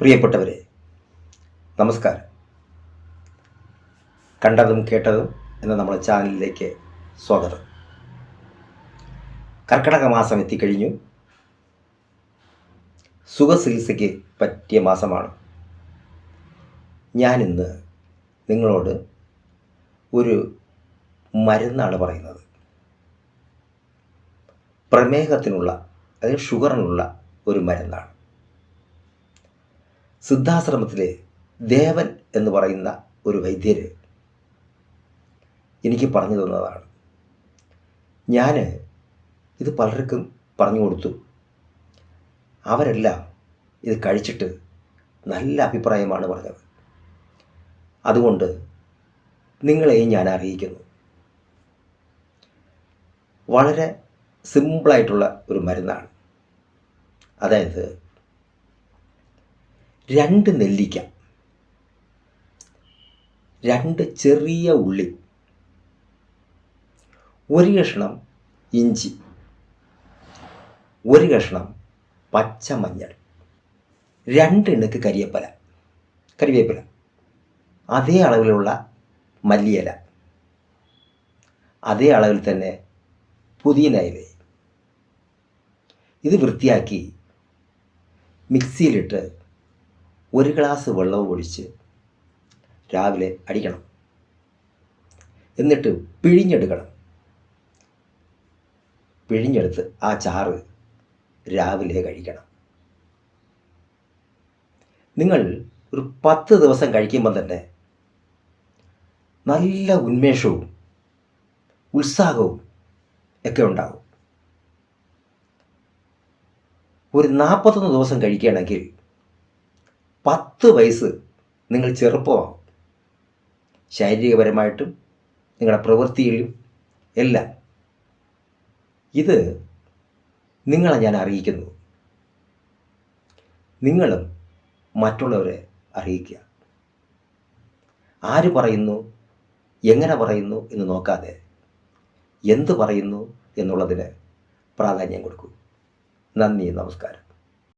പ്രിയപ്പെട്ടവരെ നമസ്കാരം. കണ്ടതും കേട്ടതും എന്ന നമ്മുടെ ചാനലിലേക്ക് സ്വാഗതം. കർക്കിടക മാസം എത്തിക്കഴിഞ്ഞു. സുഖചികിത്സയ്ക്ക് പറ്റിയ മാസമാണ്. ഞാനിന്ന് നിങ്ങളോട് ഒരു മരുന്നാണ് പറയുന്നത്. പ്രമേഹത്തിനുള്ള അതായത് ഷുഗറിനുള്ള ഒരു മരുന്നാണ്. സിദ്ധാശ്രമത്തിലെ ദേവൻ എന്ന് പറയുന്ന ഒരു വൈദ്യര് എനിക്ക് പറഞ്ഞു തന്നതാണ്. ഞാൻ ഇത് പലർക്കും പറഞ്ഞു കൊടുത്തു. അവരെല്ലാം ഇത് കഴിച്ചിട്ട് നല്ല അഭിപ്രായമാണ് പറഞ്ഞത്. അതുകൊണ്ട് നിങ്ങളെയും ഞാൻ അറിയിക്കുന്നു. വളരെ സിമ്പിളായിട്ടുള്ള ഒരു മരുന്നാണ്. അതായത് രണ്ട് നെല്ലിക്ക. രണ്ട് ചെറിയ ഉള്ളി. ഒരു കഷ്ണം ഇഞ്ചി. ഒരു കഷ്ണം പച്ചമഞ്ഞൾ രണ്ട് കരിയപ്പല. കരിവേപ്പില. അതേ അളവിലുള്ള മല്ലിയില. അതേ അളവിൽ തന്നെ ഇല. ഇത് വൃത്തിയാക്കി മിക്സിയിലിട്ട് ഒരു ഗ്ലാസ് വെള്ളവും ഒഴിച്ച് രാവിലെ അടിക്കണം. എന്നിട്ട് പിഴിഞ്ഞെടുക്കണം. പിഴിഞ്ഞെടുത്ത് ആ ചാറ് രാവിലെ കഴിക്കണം. നിങ്ങൾ ഒരു പത്ത് ദിവസം കഴിക്കുമ്പോൾ തന്നെ നല്ല ഉന്മേഷവും ഉത്സാഹവും ഒക്കെ ഉണ്ടാകും ഒരു നാൽപ്പത്തൊന്ന് ദിവസം കഴിക്കുകയാണെങ്കിൽ പത്ത് വയസ്സ് നിങ്ങൾ ചെറുപ്പമാകും ശാരീരികപരമായിട്ടും നിങ്ങളുടെ പ്രവൃത്തിയിലും എല്ലാം. ഇത് നിങ്ങളെ ഞാൻ അറിയിക്കുന്നു. നിങ്ങളും മറ്റുള്ളവരെ അറിയിക്കുക. ആര് പറയുന്നു എങ്ങനെ പറയുന്നു എന്ന് നോക്കാതെ എന്ത് പറയുന്നു എന്നുള്ളതിന് പ്രാധാന്യം കൊടുക്കൂ. നന്ദി നമസ്കാരം.